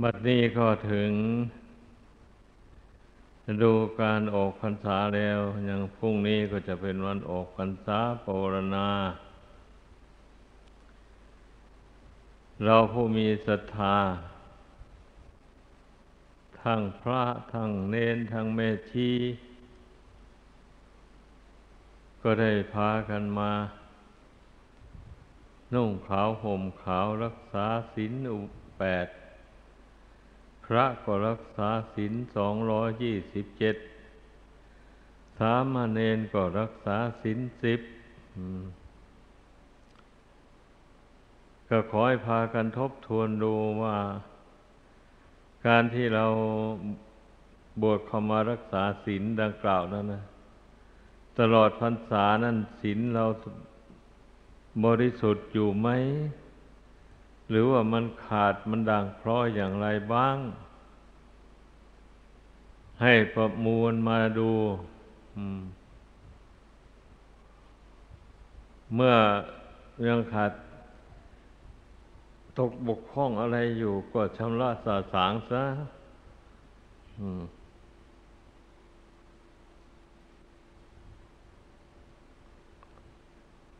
บัดนี้ก็ถึงดูการออกพรรษาแล้วยังพรุ่งนี้ก็จะเป็นวันออกพรรษาปรณา เราผู้มีศรัทธา ทั้งพระทั้งเนนทั้งเมชีก็ได้พากันมา นุ่งขาวห่มขาวรักษาศีลอุแปด พระก็รักษาศีลสองร้อยยี่สิบเจ็ดสามเณรก็รักษาศีลสิบก็ขอให้พากันทบทวนดูว่า การที่เราบวชเข้ามารักษาศีลดังกล่าวนั้นนะตลอดพรรษานั้นศีลเราบริสุทธิ์อยู่ไหม หรือว่ามันขาดมันด่างพร้อยอย่างไรบ้าง ให้ประมวลมาดู เมื่อยังขาดตกบกพร่องอะไรอยู่ก็ชำระสาสางซะ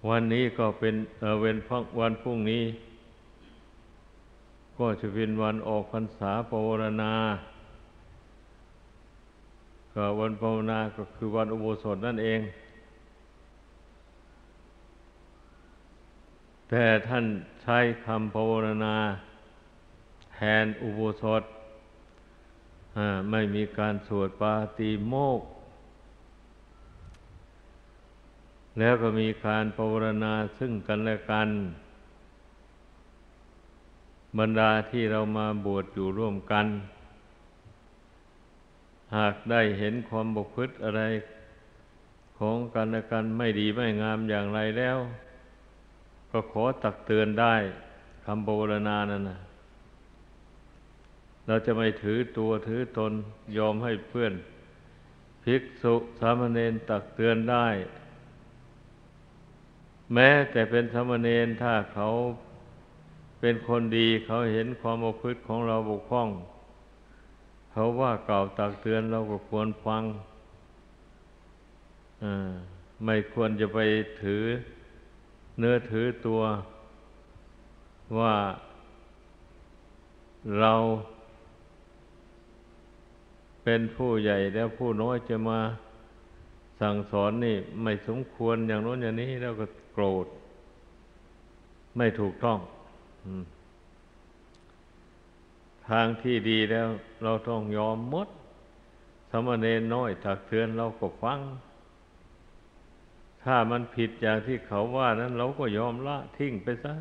วันนี้ก็เป็นเว้นวันพรุ่งนี้ ก็จะเป็นวันออกพรรษาปวารณาก็วันภาวนาก็คือวันอุโบสถนั่นเอง แต่ท่านใช้คำภาวนาแทนอุโบสถไม่มีการสวดปาติโมก แล้วก็มีการภาวนาซึ่งกันและกัน บรรดาที่เรามาบวชอยู่ร่วมกัน หากได้เห็นความบกพร่องอะไรของกันและกันไม่ดีไม่งามอย่างไรแล้ว ก็ขอตักเตือนได้คำโบรณานั่นนะเราจะไม่ถือตัวถือตนยอมให้เพื่อนภิกษุสามเณรตักเตือนได้ แม้แต่เป็นสามเณรถ้าเขา เป็นคนดีเขาเห็นความประพฤติของเราบกพร่อง เขาว่าเก่าวตักเตือนเราก็ควรฟังไม่ควรจะไปถือเนื้อถือตัวว่าเราเป็นผู้ใหญ่แล้วผู้น้อยจะมาสั่งสอนนี่ ไม่สมควรอย่างโน้นอย่างนี้แล้วก็โกรธ ไม่ถูกต้อง ทางที่ดีแล้ว เราต้องยอมมด สมณเณรน้อยถักเตือนเราก็ฟัง ถ้ามันผิดอย่างที่เขาว่านั้นเราก็ยอมละทิ้งไปซะ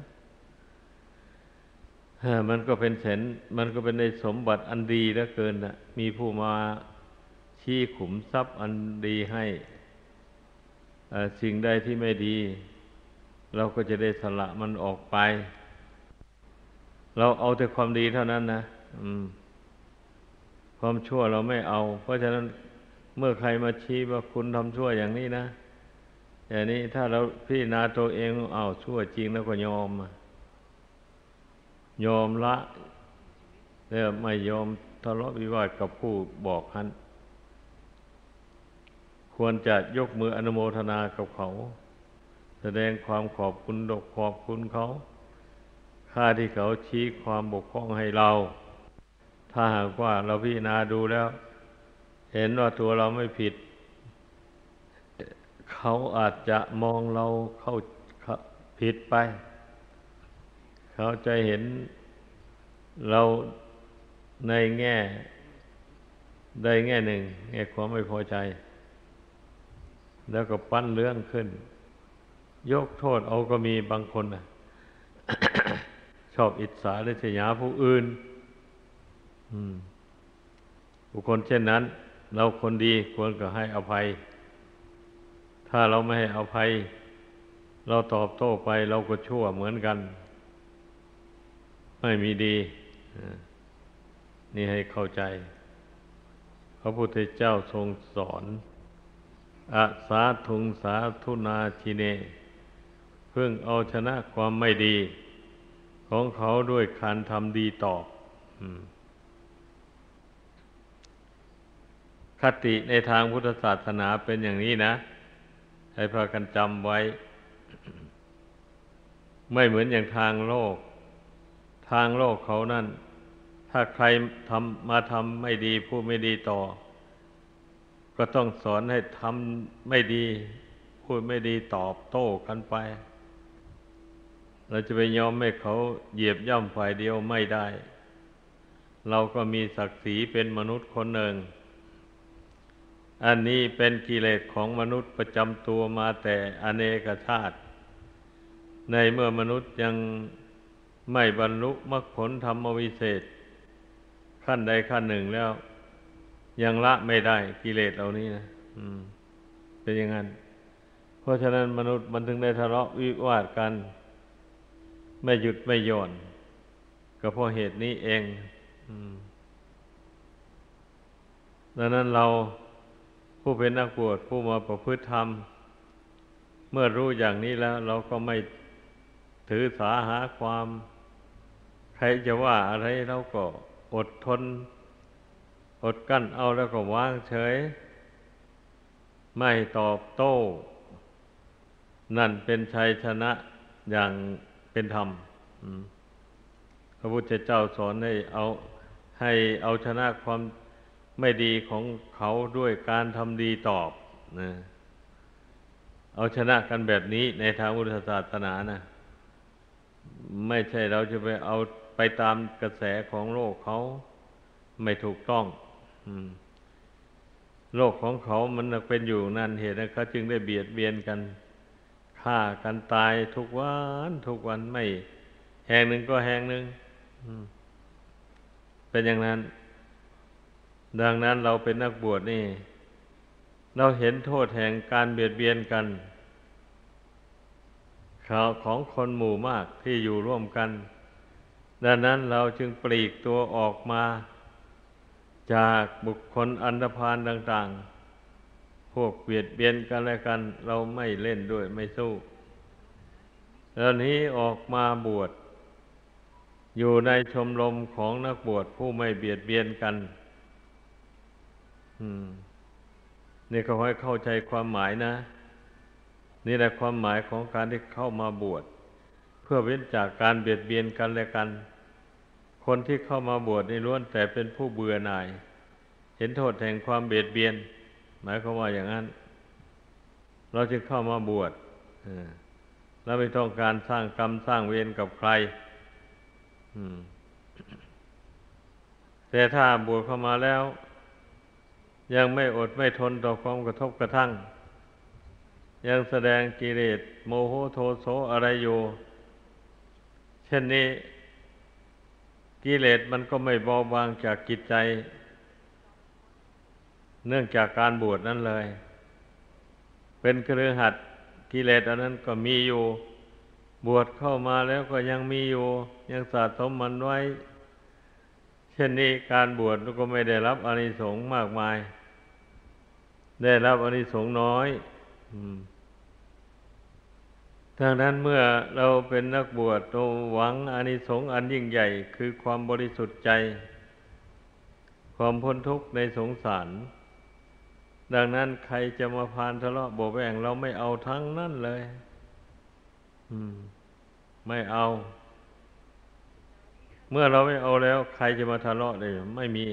มันก็เป็นเสนมันก็เป็นในสมบัติอันดีเหลือเกินนะมีผู้มาชี้ขุมทรัพย์อันดีให้สิ่งใดที่ไม่ดี เราก็จะได้สละมันออกไป เราเอาแต่ความดีเท่านั้นนะความชั่วเราไม่เอา เพราะฉะนั้นเมื่อใครมาชี้ว่าคุณทำชั่วอย่างนี้นะอย่างนี้ถ้าเราพี่นาตัวเองเอาชั่วจริงแล้วก็ยอมยอมละแล้วไม่ยอมทะเลาะวิวาทกับผู้บอกฮันควรจะยกมืออนุโมทนากับเขา แสดงความขอบคุณดกขอบคุณเขา ค่าที่เขาชี้ความบกพร่องให้เรา ถ้าหากว่าเราพิจารณาดูแล้ว เห็นว่าตัวเราไม่ผิด เขาอาจจะมองเราเข้าผิดไป เขาจะเห็นเราในแง่ได้แง่หนึ่ง แง่ความไม่พอใจ แล้วก็ปั้นเรื่องขึ้น ยกโทษเอาก็มีบางคนนะ ชอบอิจฉาและเสียาผู้อื่นบุคคลเช่นนั้น เราคนดีควรก็ให้อภัย ถ้าเราไม่ให้อภัย เราตอบโต้ไปเราก็ชั่วเหมือนกัน ไม่มีดี นี่ให้เข้าใจ พระพุทธเจ้าทรงสอนอาสาทุงสาธุนาชิเน เพื่งเอาชนะความไม่ดี ของเขาด้วยการทำดีตอบคติในทางพุทธศาสนาเป็นอย่างนี้นะ ให้พากันจำไว้ ไม่เหมือนอย่างทางโลก ทางโลกเขานั่น ถ้าใครทำมาทำไม่ดีพูดไม่ดีต่อ ก็ต้องสอนให้ทำไม่ดี พูดไม่ดีตอบโต้กันไป เราจะไปยอมให้เขาเหยียบย่ำฝ่ายเดียวไม่ได้ เราก็มีศักดิ์ศรีเป็นมนุษย์คนหนึ่ง อันนี้เป็นกิเลสของมนุษย์ประจำตัวมาแต่อเนกชาติ ในเมื่อมนุษย์ยังไม่บรรลุมรรคผลธรรมวิเศษ ขั้นใดขั้นหนึ่งแล้ว ยังละไม่ได้กิเลสเหล่านี้นะเป็นอย่างนั้น เพราะฉะนั้นมนุษย์มันถึงได้ทะเลาะวิวาทกัน ไม่หยุดไม่หย่อนก็เพราะเหตุนี้เองดังนั้นเราผู้เป็นนักบวชผู้มาประพฤติธรรม เมื่อรู้อย่างนี้แล้ว เราก็ไม่ถือสาหาความ ใครจะว่าอะไรเราก็อดทน อดกั้นเอาแล้วก็วางเฉย ไม่ตอบโต้ นั่นเป็นชัยชนะอย่าง เป็นธรรมพระพุทธเจ้าสอนให้เอาให้เอาชนะความไม่ดีของเขาด้วยการทำดีตอบนะเอาชนะกันแบบนี้ในทางพุทธศาสนานะ ไม่ใช่เราจะไปเอาไปตามกระแสของโลกเขาไม่ถูกต้องอโลกของเขามันเป็นอยู่นั่นเหตุนะเขาจึงได้เบียดเบียนกัน ฆ่ากันตายทุกวันทุกวันไม่แห่งหนึ่งก็แห่งหนึ่งเป็นอย่างนั้น ดังนั้นเราเป็นนักบวชนี่ เราเห็นโทษแห่งการเบียดเบียนกันข่าวของคนหมู่มากที่อยู่ร่วมกัน ดังนั้นเราจึงปลีกตัวออกมา จากบุคคลอันธพาลต่าง ๆ พวกเบียดเบียนกันและกัน เราไม่เล่นด้วยไม่สู้แล้วนี้ออกมาบวช อยู่ในชมรมของนักบวชผู้ไม่เบียดเบียนกันนี่เขาให้เข้าใจความหมายนะ นี่แหละความหมายของการที่เข้ามาบวช เพื่อเว้นจากการเบียดเบียนกันและกัน คนที่เข้ามาบวชในล้วนแต่เป็นผู้เบื่อหน่าย เห็นโทษแห่งความเบียดเบียน หมายความว่าอย่างนั้น เราจึงเข้ามาบวชเราไม่ต้องการสร้างกรรมสร้างเวรกับใครแต่ถ้าบวชเข้ามาแล้ว ยังไม่อดไม่ทนต่อความกระทบกระทั่ง ยังแสดงกิเลสโมโหโทโสอะไรอยู่ เช่นนี้กิเลสมันก็ไม่เบาบางจากจิตใจ เนื่องจากการบวชนั่นเลย เป็นเครือหัดกิเลสอันนั้นก็มีอยู่ บวชเข้ามาแล้วก็ยังมีอยู่ ยังสะสมมันไว้ เช่นนี้การบวชก็ไม่ได้รับอานิสงส์มากมาย ได้รับอานิสงส์น้อยดังนั้นเมื่อเราเป็นนักบวชเราหวังอานิสงส์อันยิ่งใหญ่คือความบริสุทธิ์ใจ ความพ้นทุกข์ในสงสาร ดังนั้นใครจะมาพานทะเลาะโบแวงเราไม่เอาทั้งนั่นเลย อืม ไม่เอา เมื่อเราไม่เอาแล้ว ใครจะมาทะเลาะได้ไม่มี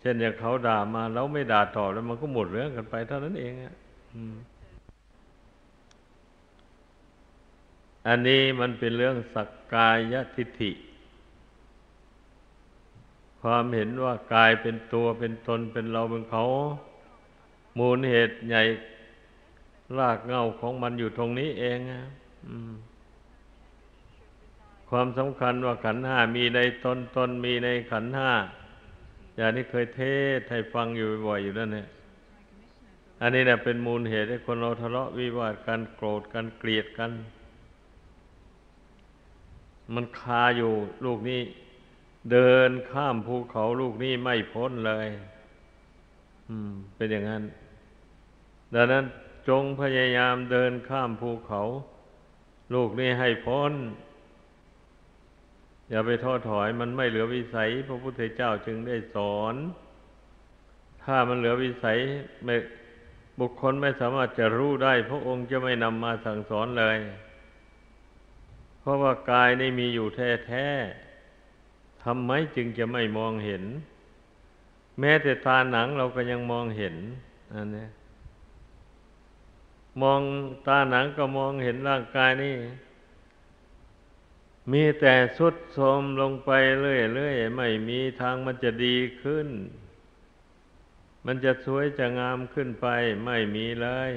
เช่นอย่างเขาด่ามาเราไม่ด่าตอบแล้วมันก็หมดเรื่องกันไปเท่านั้นเองอะอันนี้มันเป็นเรื่องสักกายทิฏฐิ ความเห็นว่ากายเป็นตัวเป็นตนเป็นเราเป็นเขา มูลเหตุใหญ่รากเงาของมันอยู่ตรงนี้เองความสำคัญว่าขันห้ามีในตนตนมีในขันห้าอย่างนี้เคยเทศให้ฟังอยู่บ่อยอยู่นั่นเนี่ย อันนี้เนี่ยเป็นมูลเหตุให้คนเราทะเลาะวิวาทกันโกรธกันเกลียดกัน มันคาอยู่ลูกนี้ เดินข้ามภูเขาลูกนี้ไม่พ้นเลย อืม เป็นอย่างนั้น ดังนั้นจงพยายามเดินข้ามภูเขา ลูกนี้ให้พ้น อย่าไปท้อถอยมันไม่เหลือวิสัย พระพุทธเจ้าจึงได้สอน ถ้ามันเหลือวิสัยไม่บุคคลไม่สามารถจะรู้ได้ พระองค์จะไม่นำมาสั่งสอนเลย เพราะว่ากายนี่มีอยู่แท้ๆ ทำไมจึงจะไม่มองเห็น แม้แต่ตาหนังเราก็ยังมองเห็นอันนี้มองตาหนังก็มองเห็นร่างกายนี่ มีแต่สุดโทมลงไปเรื่อยๆไม่มีทางมันจะดีขึ้น มันจะสวยจะงามขึ้นไป ไม่มีเลย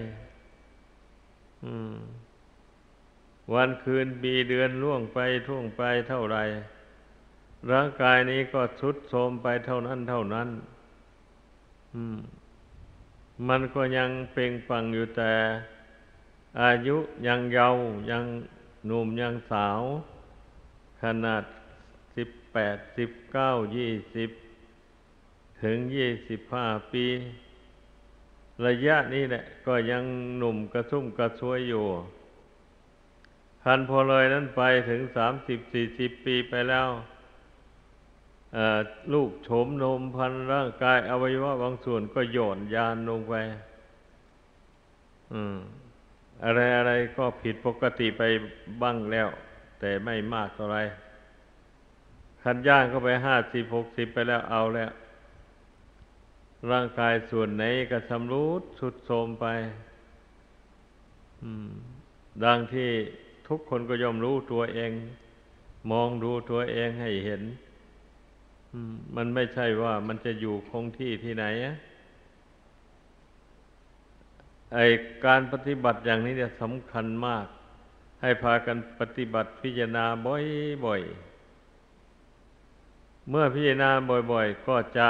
วันคืนปีเดือนล่วงไปท่วงไปเท่าไร ร่างกายนี้ก็สุดโทรมไปเท่านั้นเท่านั้น มันก็ยังเปล่งปังอยู่แต่ อายุยังเยาว์ยังหนุ่มยังสาว ขนาดสิบแปดสิบเก้ายี่สิบถึงยี่สิบห้าปี ระยะนี้แหละ ก็ยังหนุ่มกระชุ่มกระชวยอยู่คันพอเลยนั้นไปถึงสามสิบสี่สิบปีไปแล้ว ลูกโฉมนมพันร่างกายอวัยวะบางส่วนก็โยนยานลงไปอะไรอะไรก็ผิดปกติไปบ้างแล้ว แต่ไม่มากเท่าไรขันย่างเข้าไปห้าสิบหกสิบไปแล้วเอาแล้ว ร่างกายส่วนไหนก็ชำรุดสุดโทมไปดังที่ทุกคนก็ยอมรู้ตัวเอง มองดูตัวเองให้เห็น มันไม่ใช่ว่ามันจะอยู่คงที่ที่ไหนไอการปฏิบัติอย่างนี้เนี่ยสำคัญมาก ให้พากันปฏิบัติพิจารณาบ่อยๆ เมื่อพิจารณาบ่อยๆ ก็จะ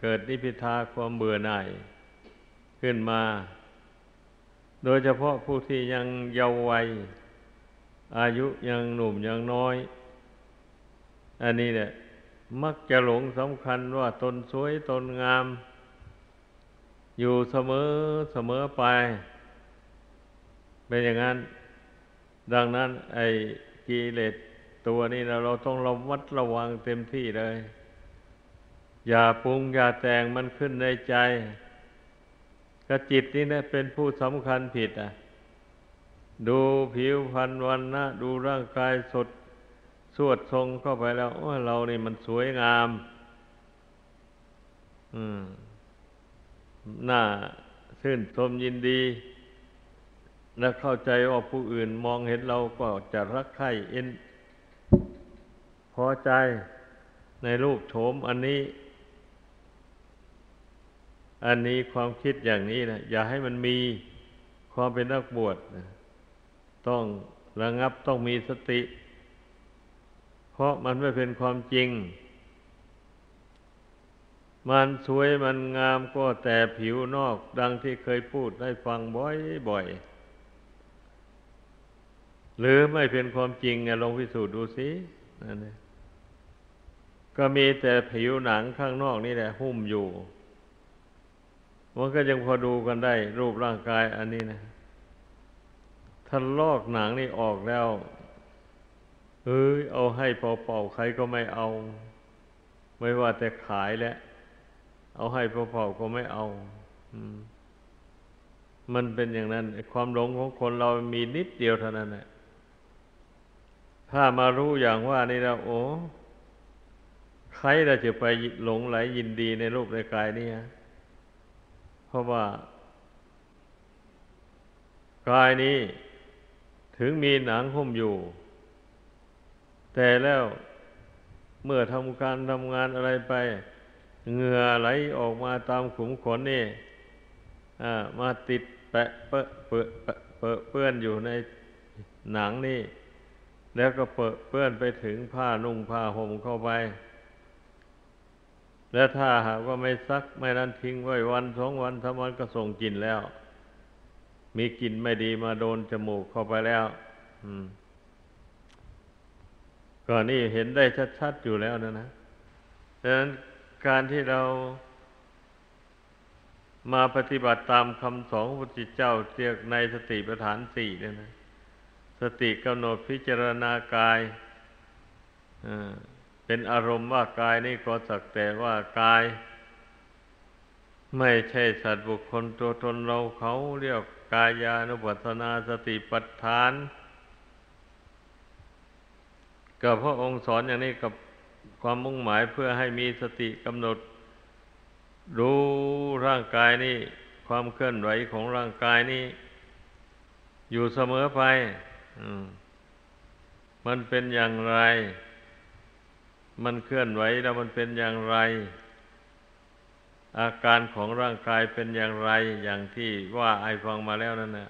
เกิดนิพิทาความเบื่อหน่ายขึ้นมา โดยเฉพาะผู้ที่ยังเยาว์วัย อายุยังหนุ่มยังน้อย อันนี้เนี่ย มักจะหลงสำคัญว่าตนสวยตนงาม อยู่เสมอเสมอไป เป็นอย่างนั้น ดังนั้นไอ้กิเลสตัวนี้เราเราต้องระวัดระวังเต็มที่เลย อย่าปรุงอย่าแต่งมันขึ้นในใจกระจิตนี่นะเป็นผู้สำคัญผิดอะ ดูผิวพรรณวันนะดูร่างกายสด สวดทรงเข้าไปแล้วโอ้เรานี่มันสวยงาม อืมน่าชื่นชมยินดี และเข้าใจว่าผู้อื่นมองเห็นเราก็จะรักใคร่เอ็นพอใจในรูปโฉมอันนี้ อันนี้ความคิดอย่างนี้นะอย่าให้มันมีความเป็นนักบวชนะต้องระงับต้องมีสติ ราะมันไม่เป็นความจริง มันสวยมันงามก็แต่ผิวนอกดังที่เคยพูดให้ฟังบ่อยๆ หรือไม่เป็นความจริงลองพิสูจน์ดูสินั่นเองก็มีแต่ผิวหนังข้างนอกนี่แหละหุ้มอยู่ มันก็ยังพอดูกันได้รูปร่างกายอันนี้นะถ้าลอกหนังนี่ออกแล้ว เอ้ยเอาให้เป่าๆใครก็ไม่เอา ไม่ว่าแต่ขายแล้วเอาให้เป่าๆก็ไม่เอามันเป็นอย่างนั้น ความหลงของคนเรามีนิดเดียวเท่านั้นแหละถ้ามารู้อย่างว่านี่แล้วโอ้ใครเราจะไปหลงไหลยินดีในรูปในกายนี่เพราะว่ากายนี้ถึงมีหนังหุ้มอยู่ แต่แล้วเมื่อทำการทำงานอะไรไปเหงื่อไหลออกมาตามขุมขนนี่มาติดแปะเปะเปะเปะเปื้อนอยู่ในหนังนี่ แล้วก็เปะเปื้อนไปถึงผ้านุ่งผ้าห่มเข้าไป แล้วถ้าหากว่าไม่ซักไม่นันทิ้งไว้วันสองวันทำวันก็ส่งกลิ่นแล้ว มีกลิ่นไม่ดีมาโดนจมูกเข้าไปแล้ว อืม ก็นี่เห็นได้ชัดๆอยู่แล้วนะนะดังนั้นการที่เรามาปฏิบัติตามคำสอนของพระพุทธเจ้าเรียกในสติปัฏฐานสี่เนี่ยนะ สติกำหนดพิจารณากายเป็นอารมณ์ว่ากายนี่ก็สักแต่ว่ากาย ไม่ใช่สัตว์บุคคลตัวตนเราเขาเรียกกายานุปัสสนาสติปัฏฐาน ก็พระองค์สอนอย่างนี้กับความมุ่งหมายเพื่อให้มีสติกำหนด รู้ร่างกายนี่ความเคลื่อนไหวของร่างกายนี่อยู่เสมอไปมันเป็นอย่างไร มันเคลื่อนไหวแล้วมันเป็นอย่างไร อาการของร่างกายเป็นอย่างไร อย่างที่ว่าไอฟังมาแล้วนั่นนะ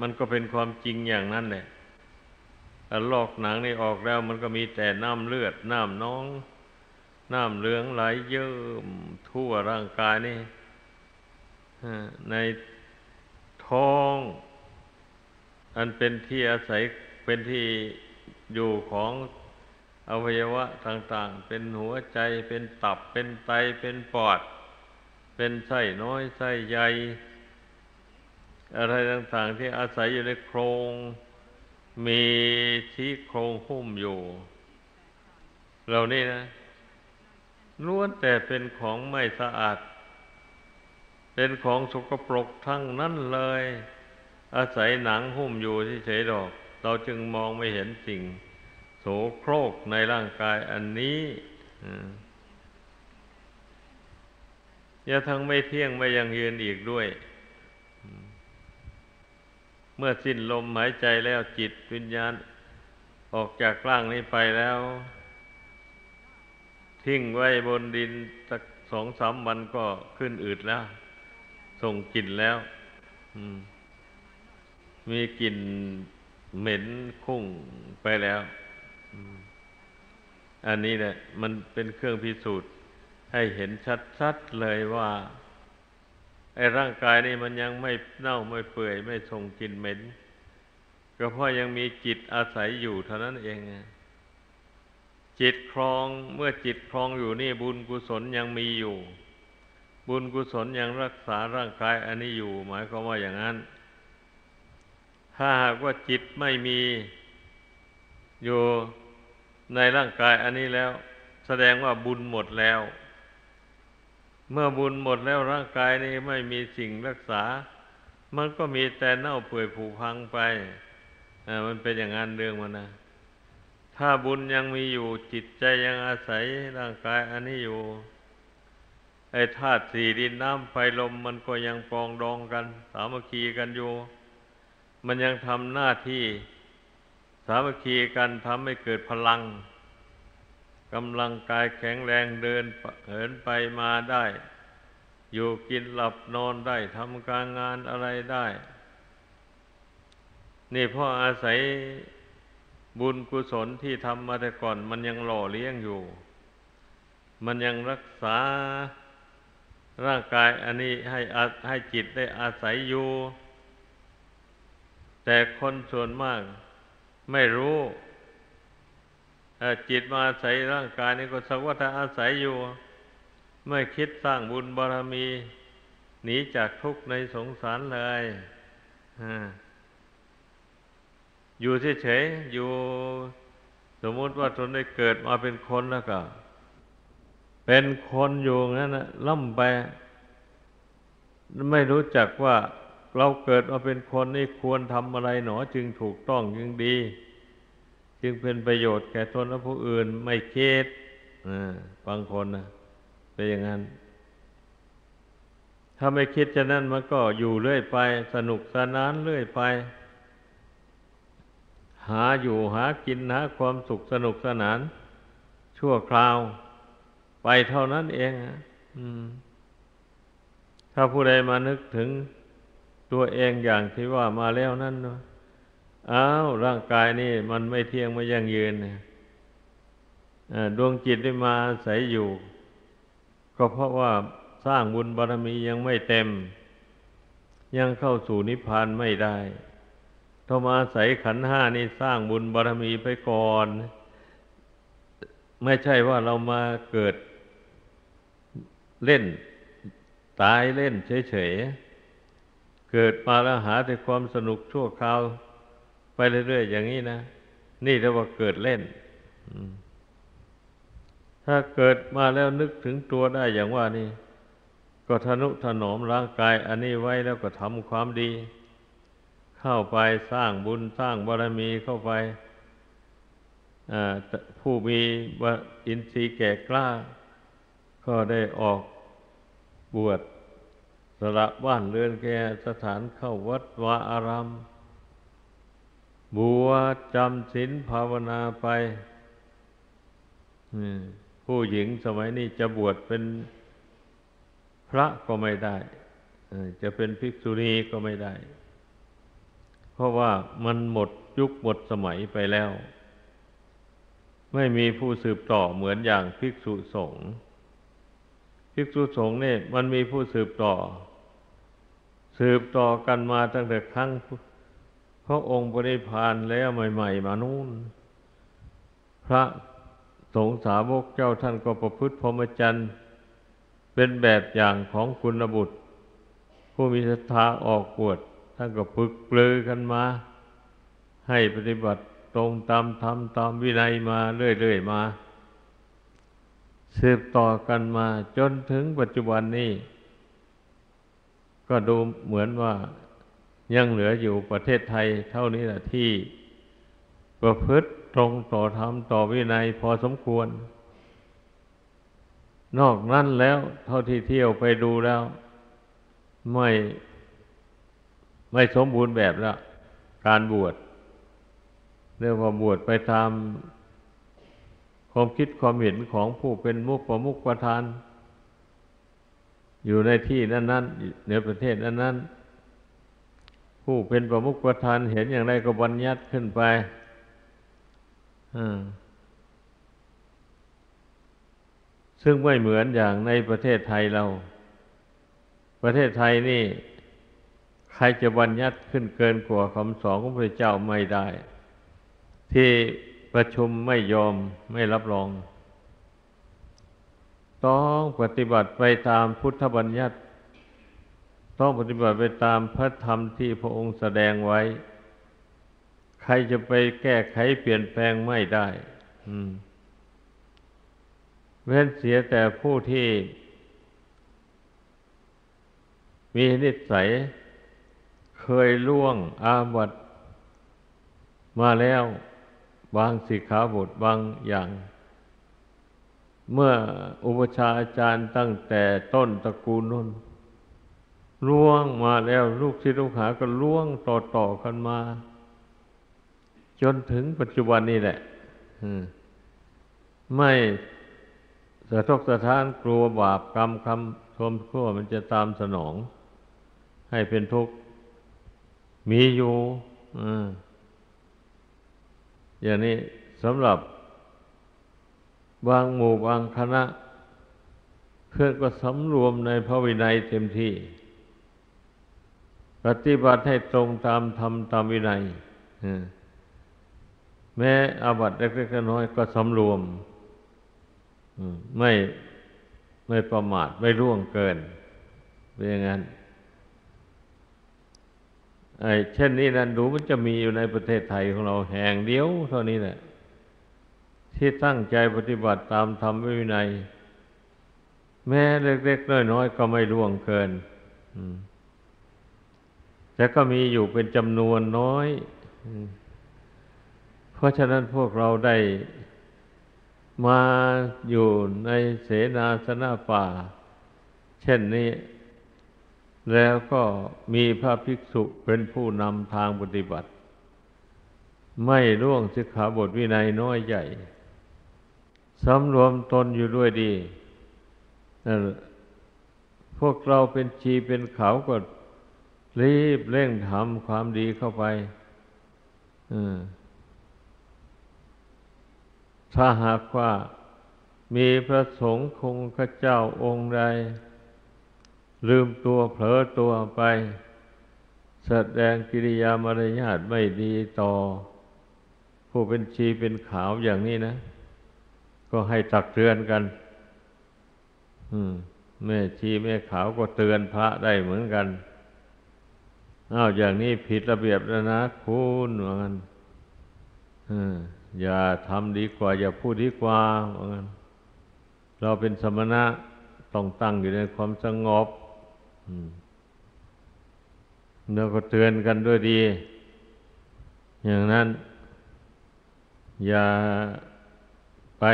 มันก็เป็นความจริงอย่างนั้นแหละ ลอกหนังนี่ออกแล้วมันก็มีแต่น้ำเลือด น้ำน้อง น้ำเหลืองไหลเยิ้มทั่วร่างกายนี่ในท้อง อันเป็นที่อาศัยเป็นที่อยู่ของอวัยวะต่างๆ เป็นหัวใจเป็นตับเป็นไตเป็นปอด เป็นไส้น้อยไส้ใหญ่ อะไรต่างๆ ที่อาศัยอยู่ในโครง มีที่โครงหุ้มอยู่ เหล่านี้นะล้วนแต่เป็นของไม่สะอาด เป็นของสกปรกทั้งนั้นเลย อาศัยหนังหุ้มอยู่ที่เฉยดอก เราจึงมองไม่เห็นสิ่ง โสโครกในร่างกายอันนี้อย่าทั้งไม่เที่ยงไม่ยังยืนอีกด้วย เมื่อสิ้นลมหายใจแล้วจิตวิญญาณ ออกจากร่างนี้ไปแล้ว ทิ้งไว้บนดินสักสองสามวันก็ขึ้นอืดแล้ว ส่งกลิ่นแล้วมีกลิ่นเหม็นคุ้งไปแล้วอันนี้แหละมันเป็นเครื่องพิสูจน์ให้เห็นชัดๆเลยว่า ไอ้ร่างกายนี่มันยังไม่เน่าไม่เปื่อย ไม่ส่งกลิ่นเหม็น ก็เพราะยังมีจิตอาศัยอยู่เท่านั้นเอง จิตครองเมื่อจิตครองอยู่นี่บุญกุศลยังมีอยู่ บุญกุศลยังรักษาร่างกายอันนี้อยู่ หมายความว่าอย่างนั้น ถ้าหากว่าจิตไม่มีอยู่ในร่างกายอันนี้แล้ว แสดงว่าบุญหมดแล้ว เมื่อบุญหมดแล้วร่างกายนี้ไม่มีสิ่งรักษา มันก็มีแต่เน่าเปื่อยผุพังไปมันเป็นอย่างนั้นเรื่องมันนะถ้าบุญยังมีอยู่จิตใจยังอาศัยร่างกายอันนี้อยู่ ไอ้ธาตุสี่ดินน้ำไฟลมมันก็ยังปองดองกัน สามัคคีกันอยู่ มันยังทำหน้าที่ สามัคคีกันทำให้เกิดพลัง กำลังกายแข็งแรงเดินเหินไปมาได้ อยู่กินหลับนอนได้ทำการงานอะไรได้ นี่พราะอาศัยบุญกุศลที่ทำมาแต่ก่อน มันยังหล่อเลี้ยงอยู่ มันยังรักษาร่างกายอันนี้ให้ให้จิตได้อาศัยอยู่ แต่คนส่วนมากไม่รู้ จิตมาอาศัยร่างกายนี้ก็สักว่าถ้าอาศัยอยู่ ไม่คิดสร้างบุญบารมี หนีจากทุกข์ในสงสารเลยอ่าอยู่เฉยๆอยู่ สมมติว่าตนได้เกิดมาเป็นคนแล้วก็ เป็นคนอยู่งั้นนะล่ำไป ไม่รู้จักว่าเราเกิดมาเป็นคนนี่ควรทำอะไรหนอจึงถูกต้องจึงดี จึงเป็นประโยชน์แก่ตนและผู้อื่นไม่คิดบางคนนะเป็นอย่างนั้น ถ้าไม่คิดจะนั้นมันก็อยู่เรื่อยไป สนุกสนานเรื่อยไป หาอยู่หากินหาความสุขสนุกสนาน ชั่วคราว ไปเท่านั้นเองถ้าผู้ใดมานึกถึงตัวเองอย่างที่ว่ามาแล้วนั่นเนาะ อ้าวร่างกายนี่มันไม่เที่ยงไม่ยั่งยืนดวงจิตได้มาอาศัยอยู่ ก็เพราะว่าสร้างบุญบารมียังไม่เต็ม ยังเข้าสู่นิพพานไม่ได้ต้องมาใส่ขันห้านี่สร้างบุญบารมีไปก่อน ไม่ใช่ว่าเรามาเกิดเล่น ตายเล่นเฉยๆเกิดมาแล้วหาแต่ความสนุกชั่วคราว ไปเรื่อยๆอย่างนี้นะ นี่เรียกว่าเกิดเล่นถ้าเกิดมาแล้วนึกถึงตัวได้อย่างว่านี่ ก็ทนุถนอมร่างกาย อันนี้ไว้แล้วก็ทำความดี เข้าไปสร้างบุญสร้างบารมีเข้าไปผู้มีอินทรีย์แก่กล้า ก็ได้ออกบวชสละบ้านเรือนแก่สถานเข้าวัดวาอาราม บวชจำศีลภาวนาไปผู้หญิงสมัยนี้จะบวชเป็นพระก็ไม่ได้จะเป็นภิกษุณีก็ไม่ได้ เพราะว่ามันหมดยุคหมดสมัยไปแล้ว ไม่มีผู้สืบต่อเหมือนอย่างภิกษุสงฆ์ภิกษุสงฆ์เนี่ยมันมีผู้สืบต่อ สืบต่อกันมาตั้งแต่ครั้ง พระองค์ปริพานแล้วใหม่ ๆ มานู่น พระสงฆ์สาวกเจ้าท่านก็ประพฤติพรหมจรรย์เป็นแบบอย่างของคุณบุตร ผู้มีศรัทธาออกบวชท่านก็ปึกปลือกันมา ให้ปฏิบัติตรงตามธรรมตามวินัยมาเรื่อย ๆ มาสืบต่อกันมาจนถึงปัจจุบันนี้ ก็ดูเหมือนว่า ยังเหลืออยู่ประเทศไทยเท่านี้แหละที่ประพฤติตรงต่อธรรมต่อวินัยพอสมควร นอกนั้นแล้วเท่าที่เที่ยวไปดูแล้ว ไม่ไม่สมบูรณ์แบบแล้ว การบวชเรียกว่าบวชไปตามความคิดความเห็นของผู้เป็นมุขประมุขประธาน อยู่ในที่นั้นๆในประเทศนั้นๆ ผู้เป็นประมุขประธานเห็นอย่างไรก็บัญญัติขึ้นไปซึ่งไม่เหมือนอย่างในประเทศไทยเรา ประเทศไทยนี่ ใครจะบัญญัติขึ้นเกินกว่าคำสอนของพระเจ้าไม่ได้ ที่ประชุมไม่ยอมไม่รับรอง ต้องปฏิบัติไปตามพุทธบัญญัติ ต้องปฏิบัติไปตามพระธรรมที่พระองค์แสดงไว้ ใครจะไปแก้ไขเปลี่ยนแปลงไม่ได้เว้นเสียแต่ผู้ที่ มีนิสัย เคยล่วงอาบัตมาแล้วบางสิกขาบทบางอย่าง เมื่ออุปชาอาจารย์ตั้งแต่ต้นตระกูลนุ่น ล่วงมาแล้วลูกศิษย์ลูกหาก็ล่วงต่อต่อกันมา จนถึงปัจจุบันนี้แหละไม่สะทกสะท้านกลัวบาปกรรมคำชมชั่วมันจะตามสนอง ให้เป็นทุกข์มีอยู่อืมอย่างนี้สำหรับบางหมู่บางคณะ เพื่อนก็สำรวมในพระวินัยเต็มที่ ปฏิบัติให้ตรงตามธรรมตามวินัยแม้อาบัติเล็กๆน้อยก็สำรวมไม่ไม่ประมาทไม่ร่วงเกินเป็นอย่างนั้นไอ้เช่นนี้นั้นดูมันจะมีอยู่ในประเทศไทยของเราแห่งเดียวเท่านี้แหละ ที่ตั้งใจปฏิบัติตามธรรมวินัย แม้เล็กๆน้อยๆก็ไม่ล่วงเกิน แต่ก็มีอยู่เป็นจำนวนน้อย เพราะฉะนั้นพวกเราได้มาอยู่ในเสนาสนะป่า เช่นนี้ แล้วก็มีพระภิกษุเป็นผู้นำทางปฏิบัติ ไม่ร่วงสิกขาบทวินัยน้อยใหญ่สำรวมตนอยู่ด้วยดี พวกเราเป็นชีเป็นขาวก็ รีบเร่งทำความดีเข้าไปถ้าหากว่ามีพระสงฆ์คงข้าเจ้าองค์ใด ลืมตัวเผลอตัวไป แสดงกิริยามารยาทไม่ดีต่อ ผู้เป็นชีเป็นขาวอย่างนี้นะ ก็ให้ตักเตือนกันแม่ชีแม่ขาวก็เตือนพระได้เหมือนกัน อ้าวอย่างนี้ผิดระเบียบแล้วนะคุณว่างั้นอย่าทำดีกว่า อย่าพูดดีกว่าว่างั้นเราเป็นสมณะต้องตั้งอยู่ในความสงบแล้วก็เตือนกันด้วยดี อย่างนั้น อย่าไป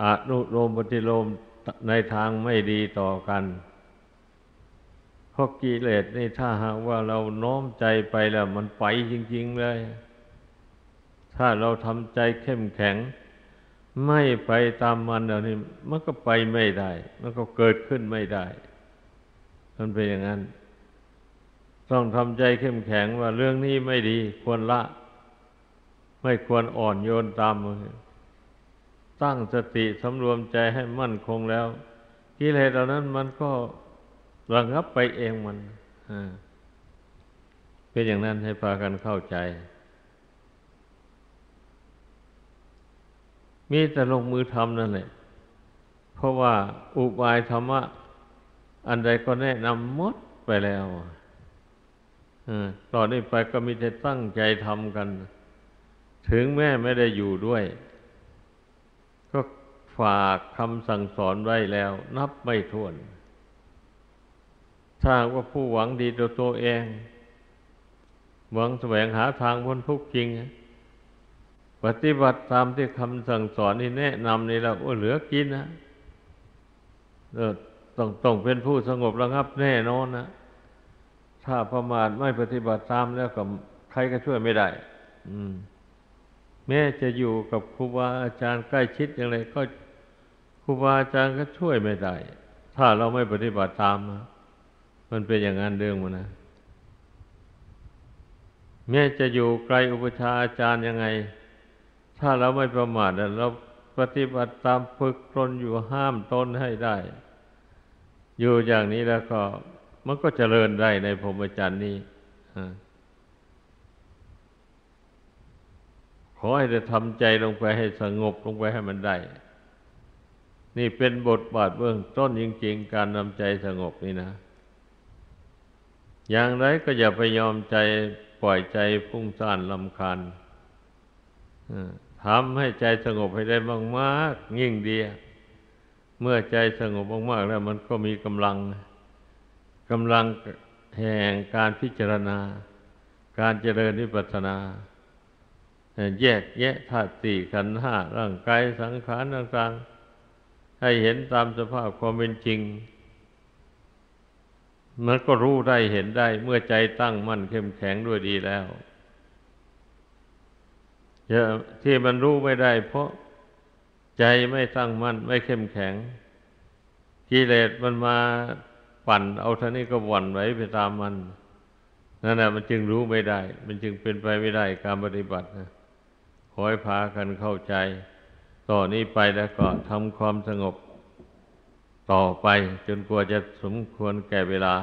อนุโลมปฏิโลมในทางไม่ดีต่อกัน ราะกิเลสนี่ถ้าหากว่าเราน้อมใจไปแล้ว มันไปจริง ๆเลย ถ้าเราทำใจเข้มแข็ง ไม่ไปตามมันเดี๋ยวนี้มันก็ไปไม่ได้ มันก็เกิดขึ้นไม่ได้ มันเป็นอย่างนั้น ต้องทำใจเข้มแข็งว่าเรื่องนี้ไม่ดีควรละ ไม่ควรอ่อนโยนตามมันตั้งสติสำรวมใจให้มั่นคงแล้ว กิเลสเหล่านั้นมันก็ ระงับไปเองมันเป็นอย่างนั้นให้พากันเข้าใจ มีแต่ลงมือทำนั่นแหละ เพราะว่าอุบายธรรมะ อันใดก็แนะนำหมดไปแล้วต่อนนี้ไปก็มีแต่ตั้งใจทำกัน ถึงแม่ไม่ได้อยู่ด้วย ก็ฝากคำสั่งสอนไว้แล้ว นับไม่ถ้วน ถ้าว่าผู้หวังดีตัวตัวเอง หวังแสวงหาทางพ้นทุกข์จริง ปฏิบัติตามที่คำสั่งสอนนี่แนะนำนี่แล้วโอ้เหลือกินนะต้องต้องเป็นผู้สงบระงับแน่นอนนะถ้าประมาทไม่ปฏิบัติตามแล้วก็ใครก็ช่วยไม่ได้ อืม แม้จะอยู่กับครูบาอาจารย์ใกล้ชิดอย่างไรก็ครูบาอาจารย์ก็ช่วยไม่ได้ ถ้าเราไม่ปฏิบัติตาม มันเป็นอย่างนั้นเรื่องมันนะแม้จะอยู่ไกลอุปชาอาจารย์ยังไง ถ้าเราไม่ประมาทเราปฏิบัติตามฝึกตนอยู่ห้ามตนให้ได้ อยู่อย่างนี้แล้วก็ มันก็เจริญได้ในพรหมจรรย์นี้ขอให้ได้ทำใจลงไปให้สงบลงไปให้มันได้ นี่เป็นบทบาทเบื้องต้นจริง ๆ การนำใจสงบนี่นะ อย่างไรก็อย่าไปยอมใจปล่อยใจพุ่งซ่านลำคาญทำให้ใจสงบให้ได้มากๆยิ่งดี เมื่อใจสงบมากๆแล้วมันก็มีกำลังกำลังแห่งการพิจารณา การเจริญนิพพานา แยกแยะธาตุสี่ขันธ์ห้าร่างกายสังขารต่างๆ ให้เห็นตามสภาพความเป็นจริง มันก็รู้ได้เห็นได้ เมื่อใจตั้งมั่นเข้มแข็งด้วยดีแล้วที่มันรู้ไม่ได้ เพราะใจไม่ตั้งมั่นไม่เข้มแข็งกิเลสมันมาปั่น เอาท่านี้ก็หวั่นไหวไปตามมันนั่นแหละมันจึงรู้ไม่ได้ มันจึงเป็นไปไม่ได้การปฏิบัตินะขอให้พากันเข้าใจ ต่อนนี้ไปแล้วก็ทำความสงบ ต่อไปจนกว่าจะสมควรแก่เวลา